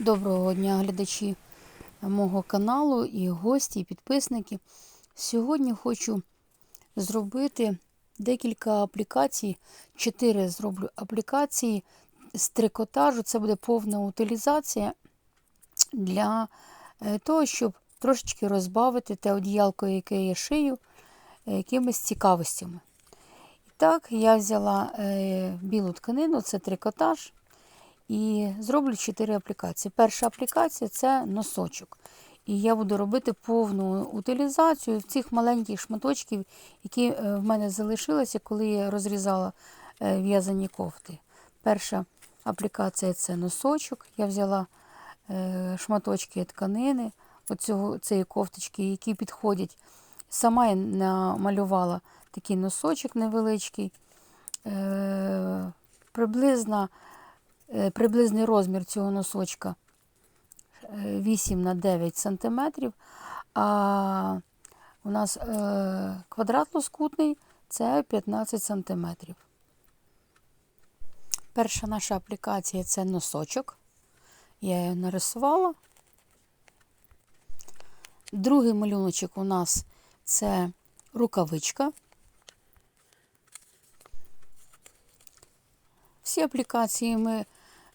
Доброго дня, глядачі мого каналу і гості, і підписники. Сьогодні хочу зробити декілька аплікацій. Чотири зроблю аплікації з трикотажу. Це буде повна утилізація для е, того, щоб трошечки розбавити те одіялко, яке я шию, е, якимись цікавостями. І так, я взяла е, білу тканину, це трикотаж. І зроблю 4 аплікації. Перша аплікація це носочок. І я буду робити повну утилізацію цих маленьких шматочків, які е, в мене залишилися, коли я розрізала е, в'язані кофти. Перша аплікація це носочок. Я взяла е, шматочки тканини оцього, цієї кофточки, які підходять. Сама я намалювала такий носочок невеличкий. Приблизно приблизний розмір цього носочка 8 на 9 см, а у нас е, квадрат лоскутний це 15 см. Перша наша аплікація це носочок. Я її нарисувала. Другий малюночок у нас це рукавичка. Всі аплікації ми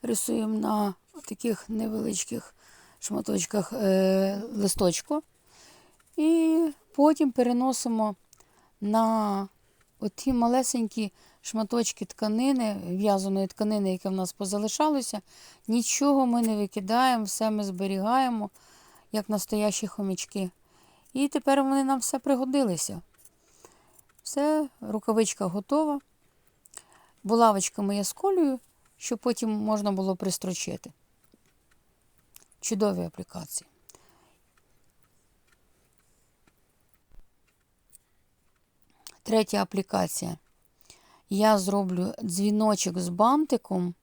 рисуємо на таких невеличких шматочках е, листочку. І потім переносимо на оті малесенькі шматочки тканини, в'язаної тканини, яке в нас позалишалося. Нічого ми не викидаємо, все ми зберігаємо, як настоящі хомячки. І тепер вони нам все пригодилися. Все, рукавичка готова. Булавочками я сколюю щоб потім можна було пристрочити. Чудові аплікації. Третя аплікація. Я зроблю дзвіночок з бантиком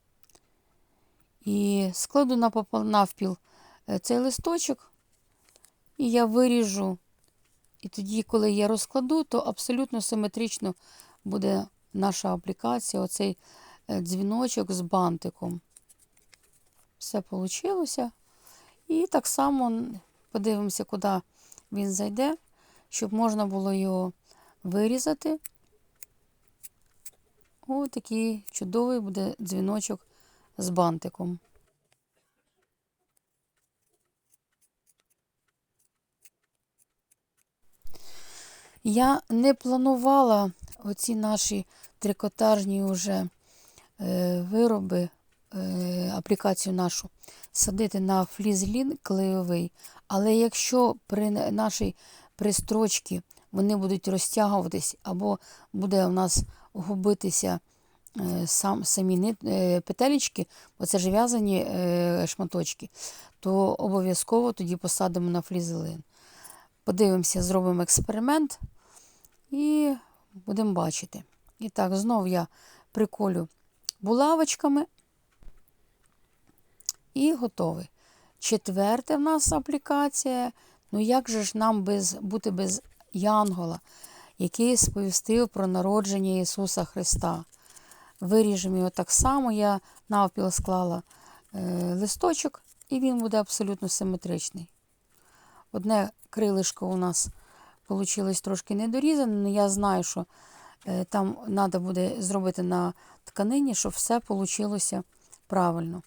і складу навпіл е, цей листочок, і я виріжу. І тоді, коли я розкладу, то абсолютно симетрично буде наша аплікація. Оцей дзвіночок з бантиком. Все вийшло. І так само подивимося, куди він зайде, щоб можна було його вирізати. Ось такий чудовий буде дзвіночок з бантиком. Я не планувала оці наші трикотажні вже Е, вироби, е, аплікацію нашу садити на флізлін клейовий, але якщо при нашій пристрочці вони будуть розтягуватись, або буде у нас губитися е, сам, самі петелечки, бо це ж в'язані шматочки, то обов'язково тоді посадимо на флізелин. Подивимося, зробимо експеримент і будемо бачити. І так, знову я приколю булавочками. І готовий. Четверте в нас аплікація. Ну як же ж нам без, бути без Янгола, який сповістив про народження Ісуса Христа? Виріжемо його так само, я навпіл склала е, листочок, і він буде абсолютно симетричний. Одне крилишко у нас вийшло трошки недорізане, але я знаю, що там треба буде зробити на тканині, щоб все вийшло правильно.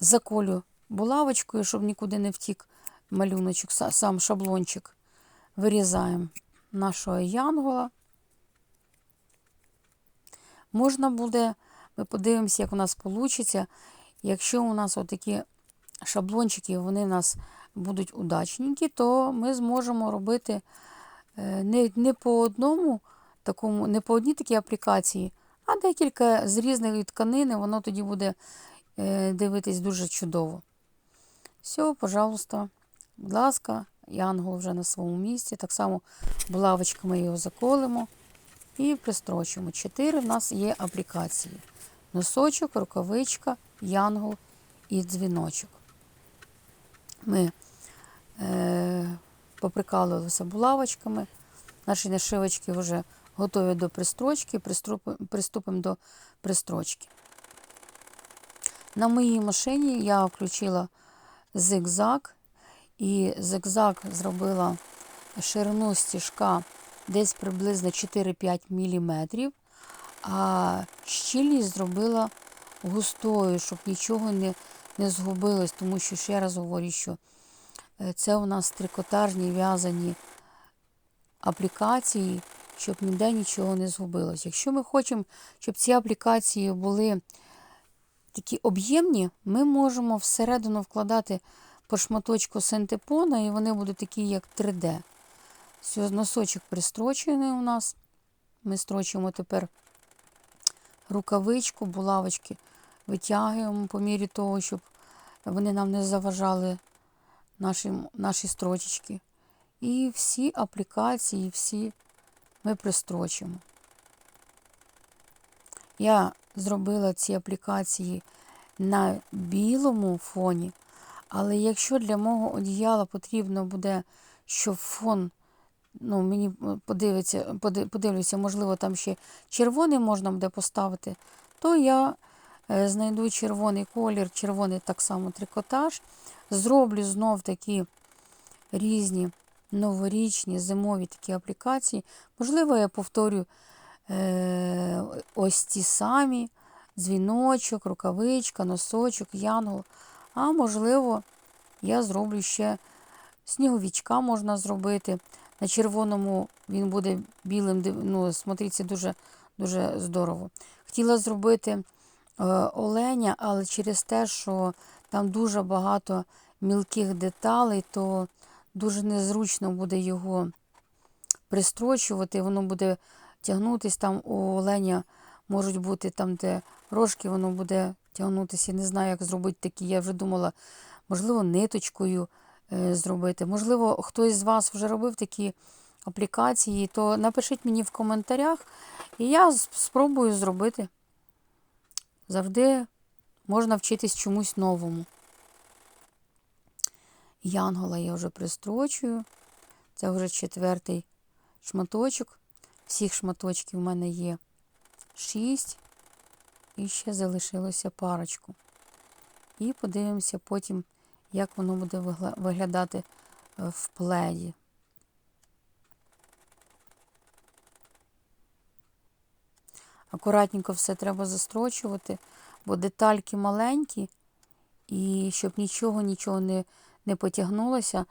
Заколю булавочкою, щоб нікуди не втік малюночок, сам шаблончик. Вирізаємо нашого янгола. Можна буде, ми подивимося, як у нас вийде. Якщо у нас отакі шаблончики, вони у нас будуть удачненькі, то ми зможемо робити е, не, не по одному такому, не по одній такій аплікації, а декілька з різних тканин, воно тоді буде е, дивитись дуже чудово. Все, пожалуйста, будь ласка, янгол вже на своєму місці. Так само булавочками його заколимо і пристрочимо. Чотири в нас є аплікації: носочок, рукавичка, янгол і дзвіночок. Ми е, поприкалувалися булавочками. Наші нашивочки вже готові до пристрочки, приступимо до пристрочки. На моїй машині я включила зигзаг, і зигзаг зробила ширину стіжка десь приблизно 4-5 мм, а щільність зробила густою, щоб нічого не, не згубилось, тому що ще раз говорю, що е, це у нас трикотажні в'язані аплікації, щоб ніде нічого не згубилось. Якщо ми хочемо, щоб ці аплікації були такі об'ємні, ми можемо всередину вкладати по шматочку синтепона, і вони будуть такі, як 3D. Все, носочок пристрочений у нас. Ми строчимо тепер рукавичку, булавочки витягуємо по мірі того, щоб вони нам не заважали наші, наші строчечки. І всі аплікації, всі ми пристрочимо. Я зробила ці аплікації на білому фоні, але якщо для мого одіяла потрібно буде, щоб фон, ну, мені подивиться, подивлюся, можливо, там ще червоний можна буде поставити, то я е, знайду червоний колір, червоний так само трикотаж, зроблю знов такі різні новорічні зимові такі аплікації. Можливо, я повторю е, ось ті самі дзвіночок, рукавичка, носочок, янгол. А можливо, я зроблю ще сніговічка можна зробити. На червоному він буде білим, ну, смотриться дуже дуже здорово. Хотіла зробити е, оленя, але через те, що там дуже багато мілких деталей, то дуже незручно буде його пристрочувати, воно буде тягнутися там у оленя, можуть бути там, де рожки, воно буде тягнутися. Я не знаю, як зробити такі. Я вже думала, можливо, ниточкою е, зробити. Можливо, хтось з вас вже робив такі аплікації, то напишіть мені в коментарях, і я спробую зробити. Завжди можна вчитись чомусь новому. Янгола я вже пристрочую. Це вже четвертий шматочок. Всіх шматочків в мене є шість. І ще залишилося парочку. І подивимося потім, як воно буде виглядати е, в пледі. Акуратненько все треба застрочувати, бо детальки маленькі, і щоб нічого, нічого не не потягнулося,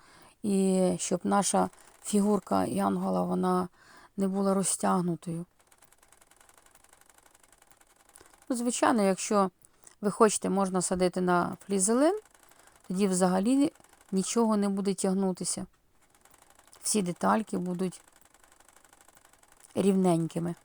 і щоб наша фігурка Янгола вона не була розтягнутою. Ну, Звичайно, якщо ви хочете, можна садити на флізелин, тоді взагалі нічого не буде тягнутися. Всі детальки будуть рівненькими.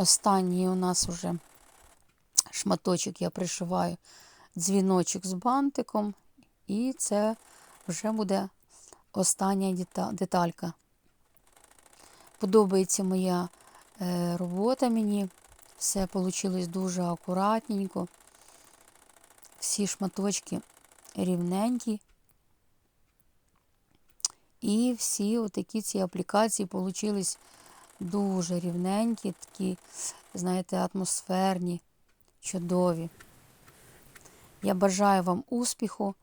Останній у нас вже шматочок я пришиваю дзвіночок з бантиком, і це вже буде остання деталька. Подобається моя е, робота мені. Все вийшло дуже акуратненько. Всі шматочки рівненькі. І всі отакі ці аплікації получились Дуже рівненькі, такі, знаєте, атмосферні, чудові. Я бажаю вам успіху.